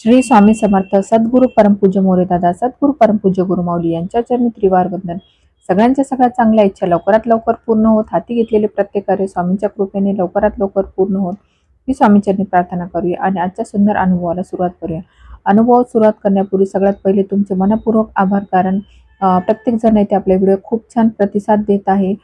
श्री स्वामी समर्थ सद्गुरु परमपूज्य मोरे दादा परमपूज्य गुरुमाऊली यांच्या चरणी त्रिवार वंदन सगळ्यांच्या सगळ्या चांगल्या इच्छा लवकरात लवकर पूर्ण होत. हाती घेतलेले प्रत्येक कार्य स्वामींच्या कृपेने लवकरात लवकर पूर्ण होत. ही स्वामींचरणी प्रार्थना करूया आणि आजच्या सुंदर अनुभवाला सुरुवात करूया. अनुभव सुरुवात करण्यापूर्वी सगळ्यात पहिले तुमचे मनपूर्वक आभार कारण प्रत्येकजण प्रत्येक जण आपले व्हिडिओ खूप छान प्रतिसाद देत आहे.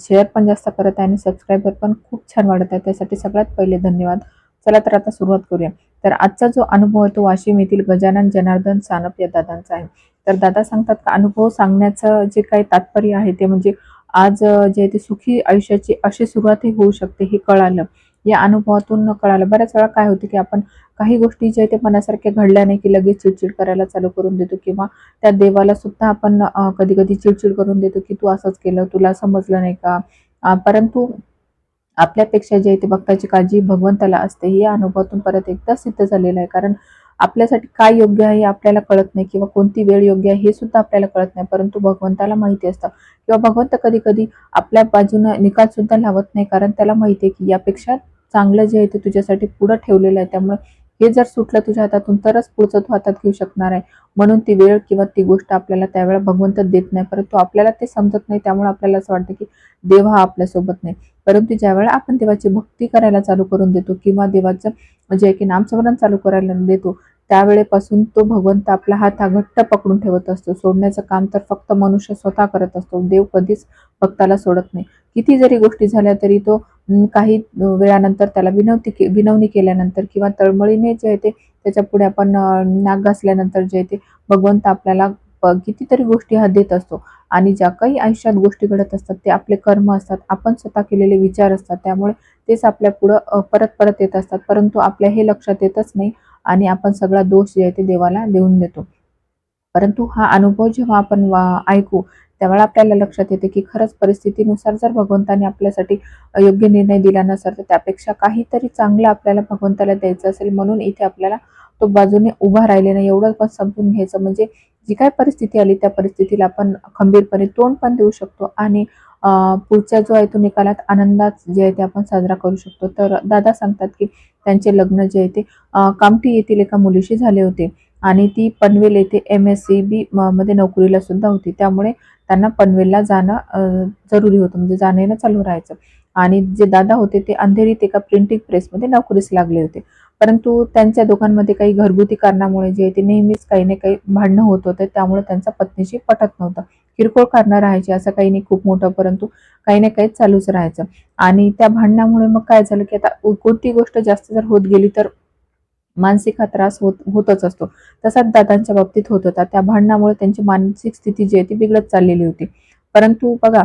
शेअर पण जास्त करत आहे आणि सबस्क्रायबर पण खूप छान वाढत आहे. त्यासाठी सगळ्यात पहिले धन्यवाद. चला तर आता सुरुवात करूया. तर आजचा जो अनुभव आहे तो वाशिम येथील गजानन जनार्दन सानप या दादांचा आहे. तर दादा सांगतात का अनुभव सांगण्याचं जे काही तात्पर्य आहे ते म्हणजे आज जे आहे ते सुखी आयुष्याची अशी सुरुवातही होऊ शकते हे कळालं. या अनुभवातून कळालं. बऱ्याच वेळा काय होते की आपण काही गोष्टी जे आहे ते मनासारख्या घडल्या नाही की लगेच चिडचिड करायला चालू करून देतो किंवा त्या देवाला सुद्धा आपण कधी कधी चिडचिड करून देतो की तू असंच केलं तुला समजलं नाही का? परंतु आपल्यापेक्षा जे आहे ते भक्ताची काळजी भगवंताला असते हे अनुभवातून परत एकदा सिद्ध झालेलं आहे. कारण आपल्यासाठी काय योग्य आहे हे आपल्याला कळत नाही किंवा कोणती वेळ योग्य आहे हे सुद्धा आपल्याला कळत नाही. परंतु भगवंताला माहिती असतं. किंवा भगवंत कधी कधी आपल्या बाजूनं निकाल सुद्धा लावत नाही. कारण त्याला माहिती आहे की यापेक्षा चांगलं जे आहे ते तुझ्यासाठी पुढं ठेवलेलं आहे. त्यामुळे हे जर सुटलं तुझ्या हातातून तरच पुढचं तू हातात घेऊ शकणार आहे. म्हणून ती वेळ किंवा ती गोष्ट आपल्याला त्यावेळेला भगवंत देत नाही. परंतु आपल्याला ते समजत नाही. त्यामुळे आपल्याला असं वाटतं की देव हा आपल्यासोबत नाही. परंतु ज्यावेळेला आपण देवाची भक्ती करायला चालू करून देतो किंवा देवाचं जे आहे की नामस्मरण चालू करायला देतो त्यावेळेपासून तो भगवंत आपला हात हा घट्ट पकडून ठेवत असतो. सोडण्याचं काम तर फक्त मनुष्य स्वतः करत असतो. देव कधीच भक्ताला सोडत नाही. किती जरी गोष्टी झाल्या तरी तो काही वेळानंतर त्याला विनवती के विनवणी केल्यानंतर किंवा तळमळीने जे आहे ते त्याच्या पुढे आपण नाक घासल्यानंतर जे आहे ते भगवंत आपल्याला कितीतरी गोष्टी हा देत असतो. आणि ज्या काही आयुष्यात गोष्टी घडत असतात ते आपले कर्म असतात आपण स्वतः केलेले विचार असतात त्यामुळे तेच आपल्या पुढं परत परत येत असतात. परंतु आपल्या हे लक्षात येतच नाही आणि आपण सगळा दोष जे आहे ते देवाला देऊन देतो. परंतु हा अनुभव जेव्हा आपण ऐकू त्यावेळेला आपल्याला लक्षात येते की खरंच परिस्थितीनुसार जर भगवंताने आपल्यासाठी योग्य निर्णय दिला नसेल तर त्यापेक्षा काहीतरी चांगलं आपल्याला भगवंताला द्यायचं असेल म्हणून इथे आपल्याला तो बाजूने उभा राहिले नाही. एवढं पण समजून घ्यायचं म्हणजे जी काय परिस्थिती आली त्या परिस्थितीला आपण खंबीरपणे तोंड पण देऊ शकतो आणि पुढच्या पुढचा जो आहे तो निकालात आनंदात जे आहे ते आपण साजरा करू शकतो. तर दादा सांगतात की त्यांचे लग्न जे आहे ते कामठी येथील एका मुलीशी झाले होते आणि ती पनवेल येथे एम एस सी बी मध्ये नोकरीला सुद्धा होती. त्यामुळे त्यांना पनवेलला जाणं जरुरी होतं म्हणजे जाणं येणं चालू राहायचं. आणि जे दादा होते ते अंधेरीत एका प्रिंटिंग प्रेसमध्ये नोकरीस लागले होते. परंतु त्यांच्या दोघांमध्ये काही घरगुती कारणामुळे जे आहे ते नेहमीच काही ना काही भांडणं होत होते त्यामुळे त्यांचा पत्नीशी पटत नव्हतं. किरकोळ कारणं राहायची असं काही नाही खूप मोठं परंतु काही ना काही चालूच राहायचं. आणि त्या भांडणामुळे मग काय झालं की आता कोणती गोष्ट जास्त जर होत गेली तर मानसिक हा त्रास होत होतच असतो. तसाच दादांच्या बाबतीत होत होता. त्या भांडणामुळे त्यांची मानसिक स्थिती जी आहे ती बिघडत चाललेली होती. परंतु बघा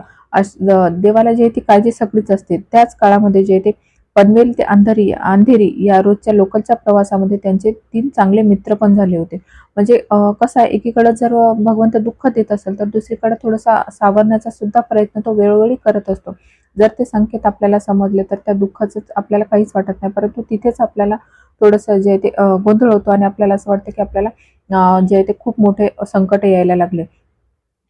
देवाला जे आहे ती काळजी सगळीच असते. त्याच काळामध्ये जे आहे ते पनवेल ते अंधेरी अंधेरी या रोजच्या लोकलच्या प्रवासामध्ये त्यांचे तीन चांगले मित्र पण झाले होते. म्हणजे कसं आहे एकीकडे जर भगवंत दुःख देत असेल तर दुसरीकडे थोडासा सावरण्याचा सुद्धा प्रयत्न तो वेळोवेळी करत असतो. जर ते संकेत आपल्याला समजले तर त्या दुःखाचं आपल्याला काहीच वाटत नाही. परंतु तिथेच आपल्याला थोडंसं जे आहे ते गोंधळ होतो आणि आपल्याला असं वाटतं की आपल्याला जे आहे ते खूप मोठे संकट यायला लागले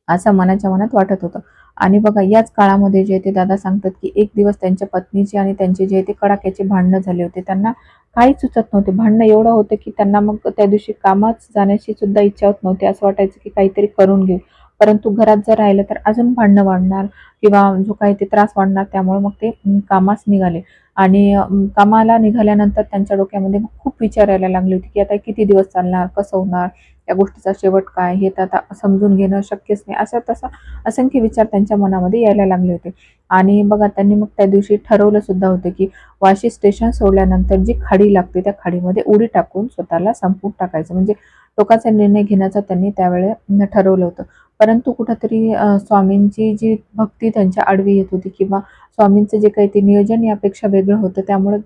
असं मनाच्या मनात वाटत होतं. आणि बघा याच काळामध्ये जे ते दादा सांगतात की एक दिवस त्यांच्या पत्नीचे आणि त्यांचे जे ते कडाक्याचे भांडणं झाले होते त्यांना काहीच सुचत नव्हते. भांडणं एवढं होतं की त्यांना मग त्या दिवशी कामात जाण्याची सुद्धा इच्छा होत नव्हती. असं वाटायचं की काहीतरी करून घेऊ. परंतु घरात जर राहिलं तर अजून भांडणं वाढणार किंवा जो काही ते त्रास वाढणार त्यामुळे मग ते कामास निघाले. आणि कामाला निघाल्यानंतर त्यांच्या डोक्यामध्ये खूप विचार यायला लागले होते की आता किती दिवस चालणार कसं होणार या गोष्टीचा शेवट काय हे तर आता समजून घेणं शक्यच नाही असा तसा असंख्य विचार त्यांच्या मनामध्ये यायला लागले होते. आणि बघा त्यांनी मग त्या दिवशी ठरवलं सुद्धा होतं की वाशी स्टेशन सोडल्यानंतर जी खाडी लागते त्या खाडीमध्ये उडी टाकून स्वतःला संपून टाकायचं. म्हणजे टोकाचा निर्णय घेण्याचा त्यांनी त्यावेळेला ठरवलं होतं. परंतु कुठंतरी स्वामींची जी भक्ती त्यांच्या आडवी येत होती किंवा स्वामींचं जे काही ते नियोजन यापेक्षा वेगळं होतं त्यामुळे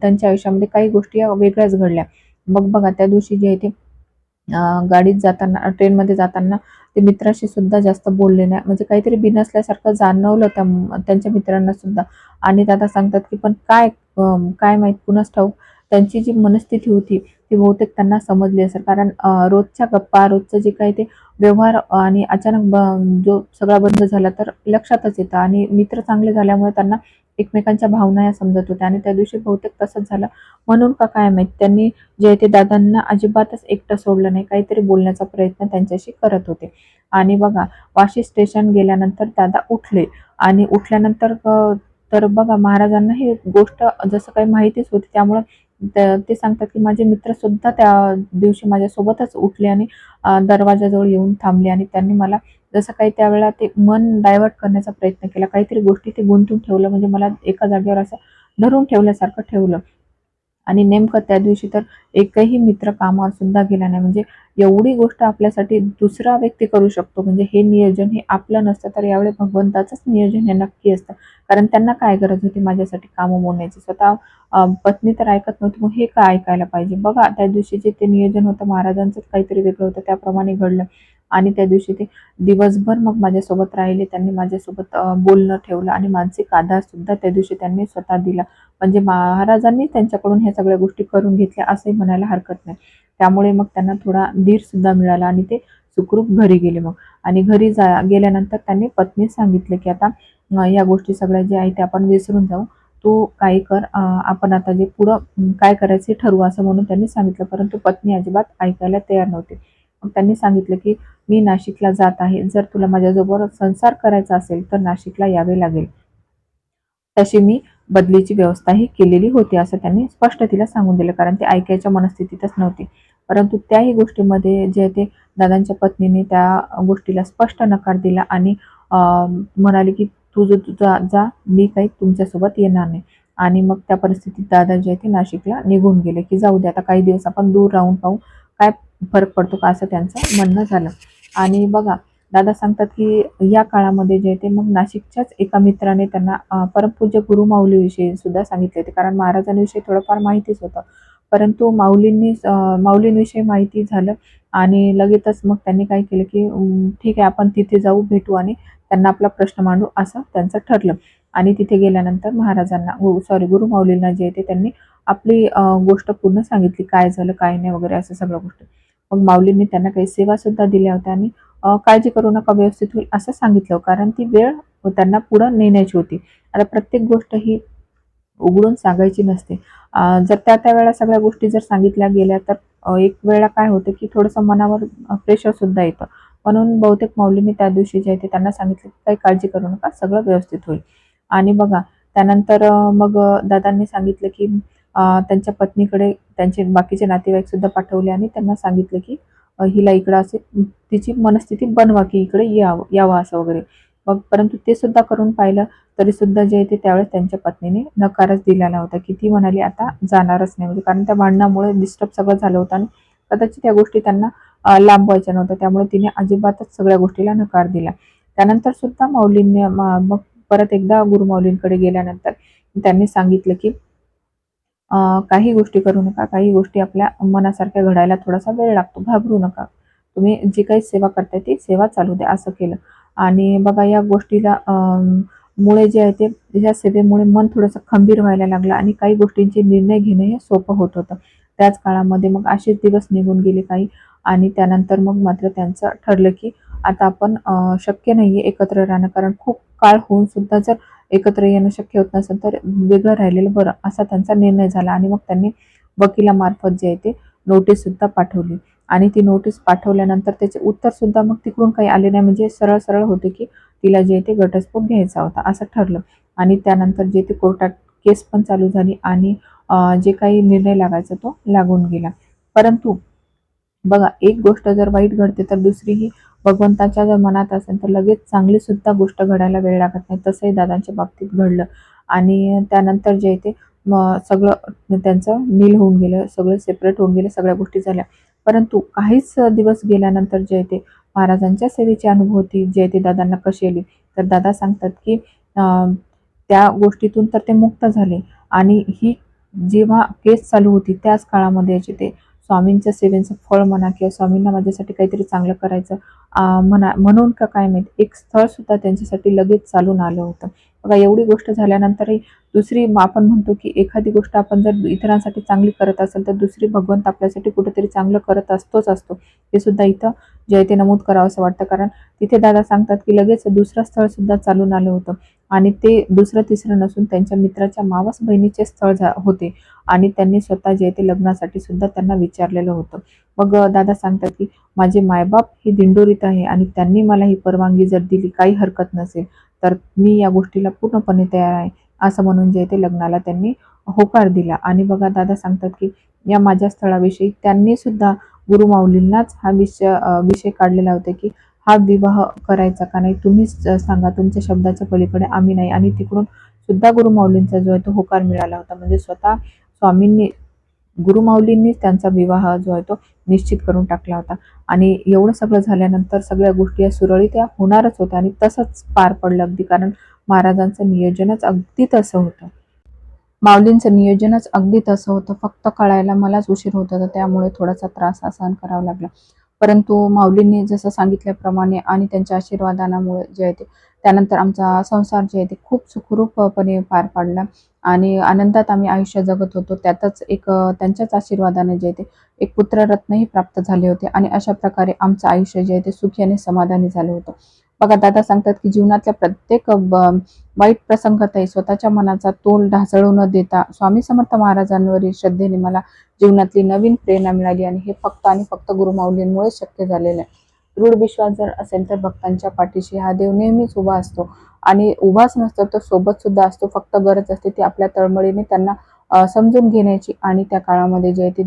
त्यांच्या आयुष्यामध्ये काही गोष्टी या वेगळ्याच घडल्या. मग बघा त्या दिवशी जे आहे ते गाडीत जाताना ट्रेनमध्ये जाताना ते मित्राशी सुद्धा जास्त बोलले नाही. म्हणजे काहीतरी बिनसल्यासारखं जाणवलं त्या त्यांच्या मित्रांना सुद्धा. आणि दादा सांगतात की पण काय काय माहीत कुणास ठाऊक त्यांची जी मनस्थिती होती ती बहुतेक त्यांना समजली असेल. कारण रोजच्या गप्पा रोजचं जे काही ते व्यवहार आणि अचानक ब जो सगळा बंद झाला तर लक्षातच येतं. आणि मित्र चांगले झाल्यामुळे त्यांना एकमेकांच्या भावना या समजत होत्या. आणि त्या दिवशी बहुतेक तसंच झालं. म्हणून का काय माहीत? त्यांनी जे ते दादांना अजिबातच एकटं सोडलं नाही. काहीतरी बोलण्याचा प्रयत्न त्यांच्याशी करत होते. आणि बघा वाशी स्टेशन गेल्यानंतर दादा उठले. आणि उठल्यानंतर तर बघा महाराजांना ही गोष्ट जसं काही माहितीच होती. त्यामुळं ते सांगतात की माझे मित्र सुद्धा त्या दिवशी माझ्यासोबतच उठले आणि दरवाजाजवळ येऊन थांबले आणि त्यांनी मला जसं काही त्यावेळेला ते मन डायव्हर्ट करण्याचा प्रयत्न केला काहीतरी गोष्टी ते गुंतून ठेवलं म्हणजे मला एका जागेवर असं धरून ठेवल्यासारखं ठेवलं. आणि नेमकं त्या दिवशी तर एकही मित्र कामावर सुद्धा गेला नाही. म्हणजे एवढी गोष्ट आपल्यासाठी दुसरा व्यक्ती करू शकतो. म्हणजे हे नियोजन हे आपलं नसतं तर यावेळी भगवंताचंच नियोजन हे नक्की असतं. कारण त्यांना काय गरज होती माझ्यासाठी कामं मोडण्याची? स्वतः पत्नी तर ऐकत नव्हती मग हे काय ऐकायला पाहिजे? बघा त्या दिवशी जे ते नियोजन होतं महाराजांचंच काहीतरी वेगळं होतं त्याप्रमाणे घडलं. आणि त्या दिवशी ते दिवसभर मग माझ्यासोबत राहिले. त्यांनी माझ्यासोबत बोलणं ठेवलं आणि मानसिक आधार सुद्धा त्या दिवशी त्यांनी स्वतः दिला. म्हणजे महाराजांनी त्यांच्याकडून ह्या सगळ्या गोष्टी करून घेतल्या असंही म्हणायला हरकत नाही. त्यामुळे मग त्यांना थोडा धीर सुद्धा मिळाला आणि ते सुखरूप घरी गेले मग. आणि घरी जा गेल्यानंतर त्यांनी पत्नी सांगितले की आता या गोष्टी सगळ्या ज्या आहेत त्या आपण विसरून जाऊ. तू काही कर आपण आता जे पुढं काय करायचे ठरवू असं म्हणून त्यांनी सांगितलं. परंतु पत्नी अजिबात ऐकायला तयार नव्हती. त्यांनी सांगितलं की मी नाशिकला जात आहे. जर तुला माझ्याजवळ संसार करायचा असेल तर नाशिकला यावे लागेल. तशी मी बदलीची व्यवस्थाही केलेली होती असं त्यांनी स्पष्ट तिला सांगून दिलं. कारण ते ऐकायच्या मनस्थितीतच नव्हती. परंतु त्याही गोष्टीमध्ये जे ते दादांच्या पत्नीने त्या गोष्टीला स्पष्ट नकार दिला आणि म्हणाले की तू जो तुझा जा मी काही तुमच्यासोबत येणार नाही. आणि मग त्या परिस्थितीत दादा जे आहे ते नाशिकला निघून गेले की जाऊ दे आता काही दिवस आपण दूर राहून पाहू. काय फरक पडतो का असं त्यांचं म्हणणं झालं. आणि बघा दादा सांगतात की या काळामध्ये जे आहे ते मग नाशिकच्याच एका मित्राने त्यांना परमपूज्य गुरु माऊलीविषयी सुद्धा सांगितले होते. कारण महाराजांविषयी थोडंफार माहितीच होतं. परंतु माऊलींनी माऊलींविषयी माहिती झालं आणि लगेचच मग त्यांनी काय केलं की ठीक आहे आपण तिथे जाऊ भेटू आणि त्यांना आपला प्रश्न मांडू असं त्यांचं ठरलं. आणि तिथे गेल्यानंतर महाराजांना सॉरी गुरु माऊलींना जे आहे ते त्यांनी आपली गोष्ट पूर्ण सांगितली. काय झालं काय नाही वगैरे असं सगळं गोष्ट. मग माऊलींनी त्यांना काही सेवा सुद्धा दिल्या होत्या आणि काळजी करू नका व्यवस्थित होईल असं सांगितलं कारण ती वेळ त्यांना पुढं नेण्याची होती. आता प्रत्येक गोष्ट ही उघडून सांगायची नसते. जर त्या त्या वेळा सगळ्या गोष्टी जर सांगितल्या गेल्या तर एक वेळा काय होतं की थोडंसं मनावर प्रेशर सुद्धा येतं. म्हणून बहुतेक माऊलींनी त्या दिवशी जे आहे ते त्यांना सांगितलं की काही काळजी करू नका सगळं व्यवस्थित होईल. आणि बघा त्यानंतर मग दादांनी सांगितलं की त्यांच्या पत्नीकडे त्यांचे बाकीचे नातेवाईक सुद्धा पाठवले आणि त्यांना सांगितलं की हिला इकडं असे तिची मनस्थिती बनवा की इकडे यावं यावं असं वगैरे. मग परंतु ते सुद्धा करून पाहिलं तरी सुद्धा जे ते त्यावेळेस त्यांच्या पत्नीने नकारच दिलेला होता की ती म्हणाली आता जाणारच नाही. म्हणजे कारण त्या भांडणामुळे डिस्टर्ब सगळं झालं होतं आणि कदाचित त्या गोष्टी त्यांना लांबवायच्या नव्हत्या. त्यामुळे तिने अजिबातच सगळ्या गोष्टीला नकार दिला. त्यानंतर सुद्धा माऊलींनी मग परत एकदा गुरुमाऊलींकडे गेल्यानंतर त्यांनी सांगितलं की काही गोष्टी करू नका काही गोष्टी आपल्या मनासारख्या घडायला थोडासा वेळ लागतो. घाबरू नका. तुम्ही जी काही सेवा करताय ती सेवा चालू द्या असं केलं. आणि बघा या गोष्टीला मुळे जे आहे ते ह्या सेवेमुळे मन थोडंसं खंबीर व्हायला लागलं आणि काही गोष्टींचे निर्णय घेणं हे सोपं होत होतं. त्याच काळामध्ये मग असेच दिवस निघून गेले काही आणि त्यानंतर मग मात्र त्यांचं ठरलं की आता आपण शक्य नाही आहे एकत्र राहणं. कारण खूप काळ होऊन सुद्धा जर एकत्र येणं शक्य होत नसेल तर वेगळं राहिलेलं बरं असा त्यांचा निर्णय झाला. आणि मग त्यांनी वकिलामार्फत जे आहे ते नोटीस सुद्धा पाठवली. आणि ती नोटीस पाठवल्यानंतर त्याचे उत्तर सुद्धा मग तिकडून काही आले नाही. म्हणजे सरळ सरळ होते की तिला जे आहे ते घटस्फोट घ्यायचा होता असं ठरलं. आणि त्यानंतर जे ते कोर्टात केस पण चालू झाली आणि जे काही निर्णय लागायचा तो लागून गेला. परंतु बघा एक गोष्ट जर वाईट घडते तर दुसरीही भगवंताच्या जर मनात असेल तर लगेच चांगली सुद्धा गोष्ट घडायला वेळ लागत नाही. तसंही दादांच्या बाबतीत घडलं. आणि त्यानंतर जे ते सगळं त्यांचं नील होऊन गेलं सगळं सेपरेट होऊन गेलं सगळ्या गोष्टी झाल्या. परंतु काहीच दिवस गेल्यानंतर जे ते महाराजांच्या सेवेची अनुभूती जे ते दादांना कशी आली तर दादा सांगतात की त्या गोष्टीतून तर ते मुक्त झाले. आणि ही जेव्हा केस चालू होती त्याच काळामध्ये जे ते स्वामींच्या सेवेचं फळ म्हणा किंवा स्वामींना माझ्यासाठी काहीतरी चांगलं करायचं म्हणा म्हणून का काय माहीत? एक स्थळ सुद्धा त्यांच्यासाठी लगेच चालून आलं होतं. बघा एवढी गोष्ट झाल्यानंतरही दुसरी आपण म्हणतो की एखादी गोष्ट आपण जर इतरांसाठी चांगली करत असेल तर दुसरी भगवंत आपल्यासाठी कुठेतरी चांगलं करत असतोच असतो. हे सुद्धा इथं जे आहे ते नमूद करावं असं वाटतं. कारण तिथे दादा सांगतात की लगेच दुसरं स्थळ सुद्धा चालून आलं होतं. आणि ते दुसरं तिसरं नसून त्यांच्या मित्राच्या मावस बहिणीचे स्थळ झा- होते. आणि त्यांनी स्वतः जे ते लग्नासाठी सुद्धा त्यांना विचारलेलं होतं. मग दादा सांगतात की माझे मायबाप हे दिंडोरीत आहे आणि त्यांनी मला ही परवानगी जर दिली काही हरकत नसेल तर मी या गोष्टीला पूर्णपणे तयार आहे. असं म्हणून जे ते लग्नाला त्यांनी होकार दिला. आणि बघा दादा सांगतात की या माझ्या स्थळाविषयी त्यांनी सुद्धा गुरुमाऊलींनाच हा विषय विषय काढलेला होता की हा विवाह करायचा का नाही? तुम्हीच सांगा. तुमच्या शब्दाच्या पलीकडे आम्ही नाही. आणि तिकडून सुद्धा गुरुमाऊलींचा जो आहे तो होकार मिळाला होता. म्हणजे स्वतः स्वामींनी गुरुमाऊलींनीच त्यांचा विवाह जो आहे तो निश्चित करून टाकला होता. आणि एवढं सगळं झाल्यानंतर सगळ्या गोष्टी या सुरळीत या होणारच होत्या आणि तसंच पार पडलं अगदी कारण महाराजांचं नियोजनच अगदी तसं होतं. माऊलींचं नियोजनच अगदी तसं होतं. फक्त कळायला मलाच उशीर होत होता त्यामुळे थोडासा त्रास सहन करावा लागला. परंतु माऊलींनी जसं सांगितल्याप्रमाणे आणि त्यांच्या आशीर्वादानामुळे जे आहे ते त्यानंतर आमचा संसार जे आहे ते खूप सुखरूपपणे पार पाडला. आणि आनंदात आम्ही आयुष्य जगत होतो. त्यातच एक त्यांच्याच आशीर्वादाने जे आहे ते एक पुत्ररत्नही प्राप्त झाले होते. आणि अशा प्रकारे आमचं आयुष्य जे आहे ते सुखी आणि समाधानी झालं होतं. बघा दादा सांगतात की जीवनातल्या प्रत्येक ब- वाईट प्रसंगातही स्वतःच्या मनाचा तोल ढासळू न देता स्वामी समर्थ महाराजांवरील श्रद्धेने मला जीवनातली नवीन प्रेरणा मिळाली आणि हे फक्त आणि फक्त गुरुमाऊलींमुळे शक्य झालेलं आहे. दृढ विश्वास जर असेल तर भक्तांच्या पाठीशी हा देव नेहमीच उभा असतो. आणि उभाच नसतो तर सोबत सुद्धा असतो. फक्त गरज असते ती आपल्या तळमळीने त्यांना समजून घेण्याची आणि त्या काळामध्ये जे आहे ती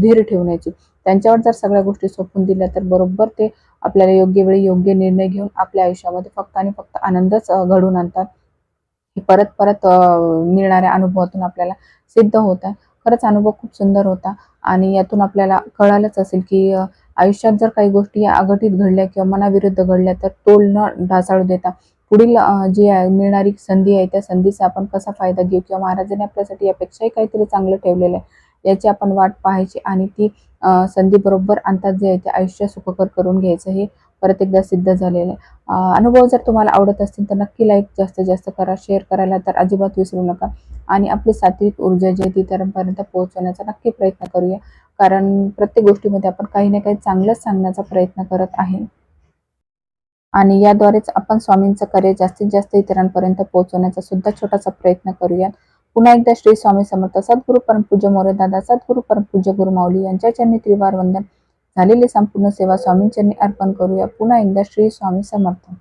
धीर ठेवण्याची. त्यांच्यावर जर सगळ्या गोष्टी सोपून दिल्या तर बरोबर ते आपल्याला योग्य वेळी योग्य निर्णय घेऊन आपल्या आयुष्यामध्ये फक्त आणि फक्त आनंदच घडून आणतात. परत परत मिळणाऱ्या अनुभवातून आपल्याला सिद्ध होत आहे खरंच अनुभव खूप सुंदर होता. आणि यातून आपल्याला कळालंच असेल की आयुष्यात जर काही गोष्टी या अघटित घडल्या किंवा मनाविरुद्ध घडल्या तर तोल न ढासाळू देता पुढील जी आहे मिळणारी संधी आहे त्या संधीचा आपण कसा फायदा घेऊ? किंवा महाराजांनी आपल्यासाठी यापेक्षाही काहीतरी चांगलं ठेवलेलं आहे याची आपण वाट पाहायची आणि ती संधी बरोबर आणतात जे आहे ते आयुष्य सुखकर करून घ्यायचं हे परत एकदा सिद्ध झालेलं आहे. अनुभव जर तुम्हाला आवडत असतील तर नक्की लाईक जास्तीत जास्त करा शेअर करायला तर अजिबात विसरू नका. आणि आपली सात्विक ऊर्जा जी ती इतरांपर्यंत पोहोचवण्याचा नक्की प्रयत्न करूया. कारण प्रत्येक गोष्टीमध्ये आपण काही ना काही चांगलंच सांगण्याचा प्रयत्न करत आहे. आणि याद्वारेच आपण स्वामींचं कार्य जास्तीत जास्त इतरांपर्यंत पोहोचवण्याचा सुद्धा छोटासा प्रयत्न करूया पुन्हा एकदा श्री स्वामी समर्थ सद्गुरु परमपूज्य मोरे दादा सद्गुरु परमपूज्य गुरुमाऊली यांच्या चरणी त्रिवार वंदन. झालेली संपूर्ण सेवा स्वामींचरणी अर्पण करूया. पुन्हा एकदा श्री स्वामी समर्थ.